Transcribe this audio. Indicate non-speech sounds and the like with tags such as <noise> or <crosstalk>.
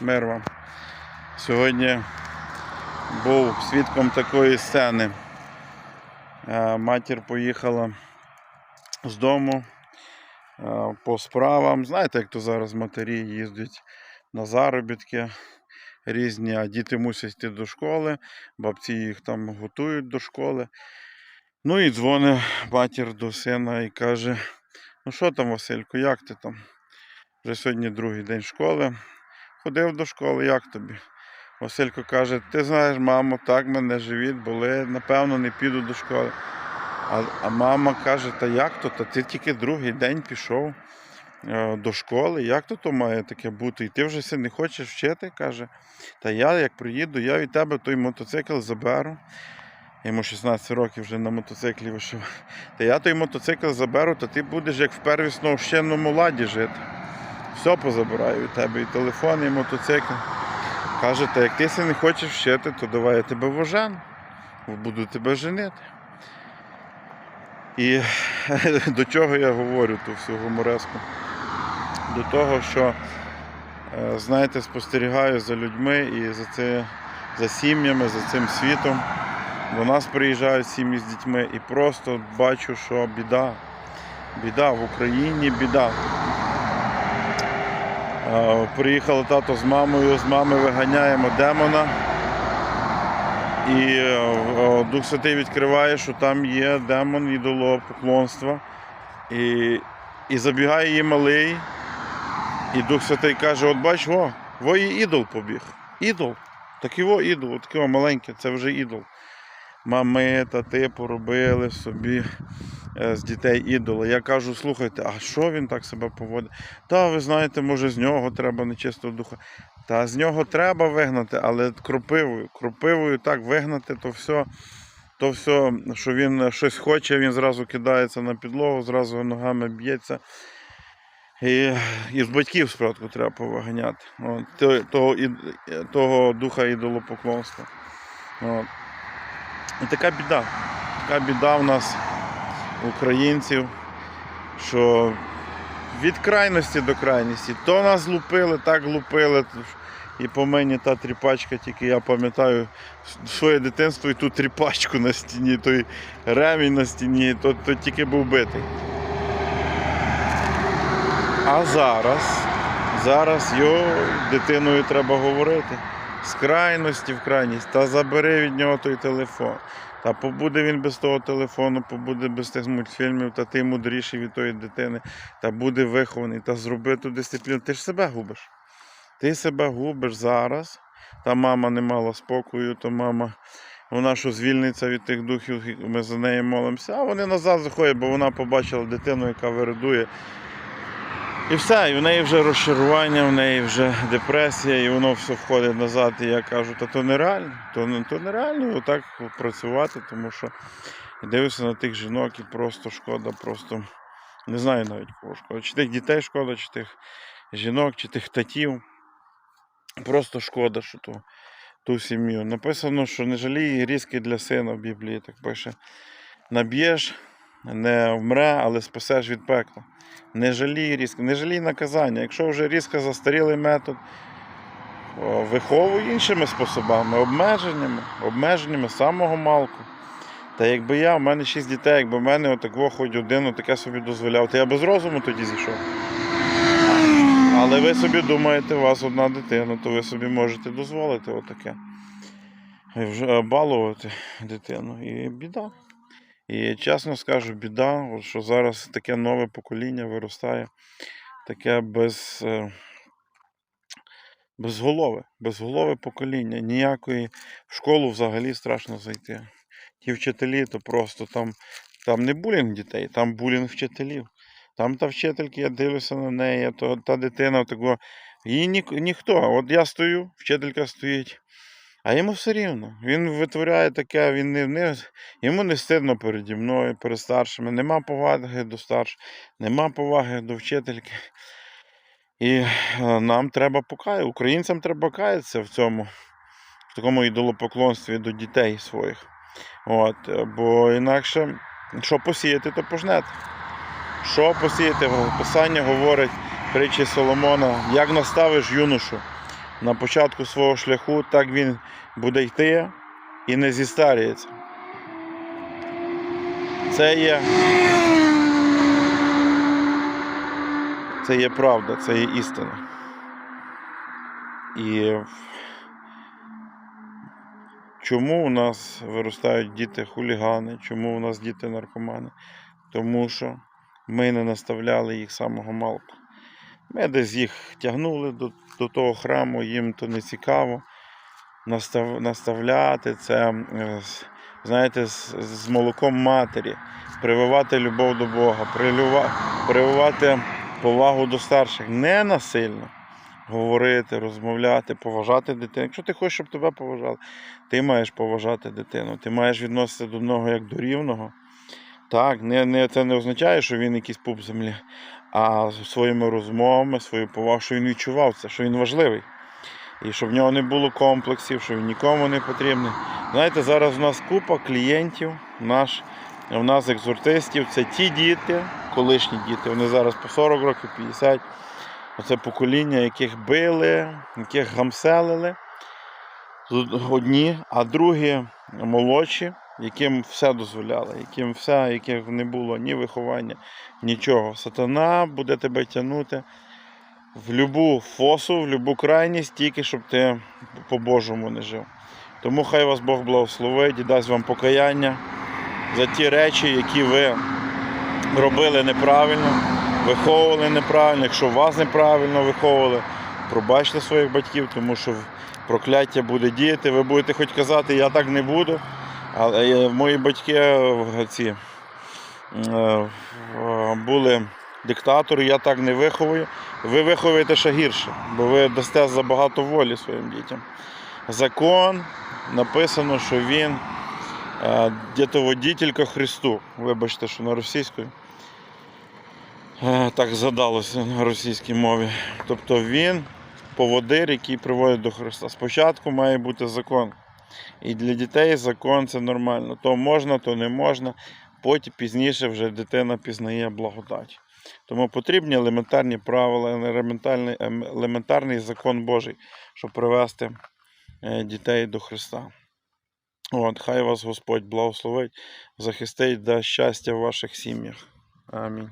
мир вам. Сьогодні був свідком такої сцени. Е, Матір поїхала з дому е, по справам. Знаєте, як то зараз матері їздять на заробітки різні, а діти мусять йти до школи, бабці їх там готують до школи. Ну і дзвонить матір до сина і каже: Ну що там, Василько, як ти там? Вже сьогодні другий день школи. Ходив до школи, як тобі? Василько каже, ти знаєш, мамо, так мене живіт були, напевно, не піду до школи. А, а мама каже, та як то? Та ти тільки другий день пішов е, до школи, як то то має таке бути? І ти вже не хочеш вчити? каже. Та я, як приїду, я від тебе той мотоцикл заберу. Йому 16 років вже на мотоциклі вийшов. Та я той мотоцикл заберу, то ти будеш як в первісно вщеному ладі жити. Все позабираю від тебе, і телефон, і мотоцикл. Каже, та як ти се не хочеш вчити, то давай я тебе вожену. Буду тебе женити. І <laughs> до чого я говорю ту всю гумореску? До того, що, е, знаєте, спостерігаю за людьми і за, це, за сім'ями, за цим світом. До нас приїжджають сім'ї з дітьми і просто бачу, що біда. Біда в Україні, біда. Приїхали тато з мамою, з мами виганяємо демона. І е, е, Дух Святий відкриває, що там є демон ідолопоклонства. І, і забігає її малий. І Дух Святий каже: от бач, о, во і ідол побіг. Ідол. Такий во ідол, такий о, маленький, це вже ідол. Мами, тати поробили собі е, з дітей ідола. Я кажу, слухайте, а що він так себе поводить? Та ви знаєте, може з нього треба нечистого духа. Та з нього треба вигнати, але кропивою. Кропивою так вигнати, то все, то все, що він щось хоче, він зразу кидається на підлогу, зразу ногами б'ється. І, і з батьків спочатку треба повиганяти. От, того, того духа ідолопоклонства. От. І така біда. Така біда в нас, українців, що від крайності до крайності. То нас лупили, так лупили. І по мені та тріпачка, тільки я пам'ятаю своє дитинство і ту тріпачку на стіні, той ремінь на стіні, то, то тільки був битий. А зараз, зараз його дитиною треба говорити. З крайності в крайність. Та забери від нього той телефон. Та побуде він без того телефону, побуде без тих мультфільмів, та ти мудріший від тої дитини, та буде вихований, та зроби ту дисципліну. Ти ж себе губиш. Ти себе губиш зараз. Та мама не мала спокою, то мама, вона що звільниться від тих духів, ми за нею молимося, а вони назад заходять, бо вона побачила дитину, яка виридує. І все, і в неї вже розчарування, в неї вже депресія, і воно все входить назад. І я кажу, та то нереально, то, то нереально отак працювати, тому що дивишся на тих жінок і просто шкода, просто не знаю навіть кого шкода. Чи тих дітей шкода, чи тих жінок, чи тих татів. Просто шкода, що ту, ту сім'ю. Написано, що не жалій різки для сина в Біблії, так пише. Наб'єш, не вмре, але спасеш від пекла. Не жалій різки, не жалій наказання. Якщо вже різко застарілий метод, виховуй іншими способами, обмеженнями, обмеженнями самого малку. Та якби я, в мене шість дітей, якби в мене отакого хоч один таке собі дозволяв, то я без розуму тоді зійшов. Але ви собі думаєте, у вас одна дитина, то ви собі можете дозволити отаке. Балувати дитину. І біда. І чесно скажу, біда, що зараз таке нове покоління виростає, таке без, е, безголове, безголове покоління. Ніякої в школу взагалі страшно зайти. Ті вчителі, то просто там, там не булінг дітей, там булінг вчителів. Там та вчителька, я дивлюся на неї, то та дитина такого. Її ні, ніхто. От я стою, вчителька стоїть. А йому все рівно. Він витворяє таке, він не, не, йому не стидно переді мною, перед старшими. Нема поваги до старших, нема поваги до вчительки. І е, нам треба покаятися, українцям треба каятися в цьому, в такому ідолопоклонстві до дітей своїх. От, е, бо інакше, що посіяти, то пожнете. Що посіяти? Писання говорить притчі Соломона, як наставиш юношу, на початку свого шляху, так він буде йти і не зістарюється. Це є. Це є правда, це є істина. І чому у нас виростають діти хулігани, чому у нас діти наркомани? Тому що ми не наставляли їх самого малку. Ми десь їх тягнули до, до того храму, їм то не цікаво. Настав, наставляти це, е, знаєте, з, з молоком матері, прививати любов до Бога, прививати повагу до старших, не насильно говорити, розмовляти, поважати дитину. Якщо ти хочеш, щоб тебе поважали, ти маєш поважати дитину, ти маєш відноситися до одного як до рівного. Так, не, не, це не означає, що він якийсь пуп землі, а своїми розмовами, свою повагу, що він відчував це, що він важливий. І щоб в нього не було комплексів, що він нікому не потрібний. Знаєте, зараз у нас купа клієнтів, наш, у нас екзортистів, це ті діти, колишні діти, вони зараз по 40 років, 50. Оце покоління, яких били, яких гамселили. Одні, а другі молодші, яким все дозволяли, яким все, яких не було ні виховання, нічого. Сатана буде тебе тягнути в любу фосу, в любу крайність, тільки щоб ти по-божому не жив. Тому хай вас Бог благословить і дасть вам покаяння за ті речі, які ви робили неправильно, виховували неправильно. Якщо вас неправильно виховували, пробачте своїх батьків, тому що прокляття буде діяти. Ви будете хоч казати, я так не буду. Але е, мої батьки ці, е, е, були диктатори, я так не виховую. Ви виховуєте ще гірше, бо ви дасте забагато волі своїм дітям. Закон написано, що він дітоводітель ко Христу. Вибачте, що на російською. Е, Так задалося на російській мові. Тобто він поводир, який приводить до Христа. Спочатку має бути закон. І для дітей закон це нормально. То можна, то не можна. Потім пізніше вже дитина пізнає благодать. Тому потрібні елементарні правила, елементарний, ем, елементарний закон Божий, щоб привести е, дітей до Христа. От, хай вас Господь благословить, захистить, дасть щастя в ваших сім'ях. Амінь.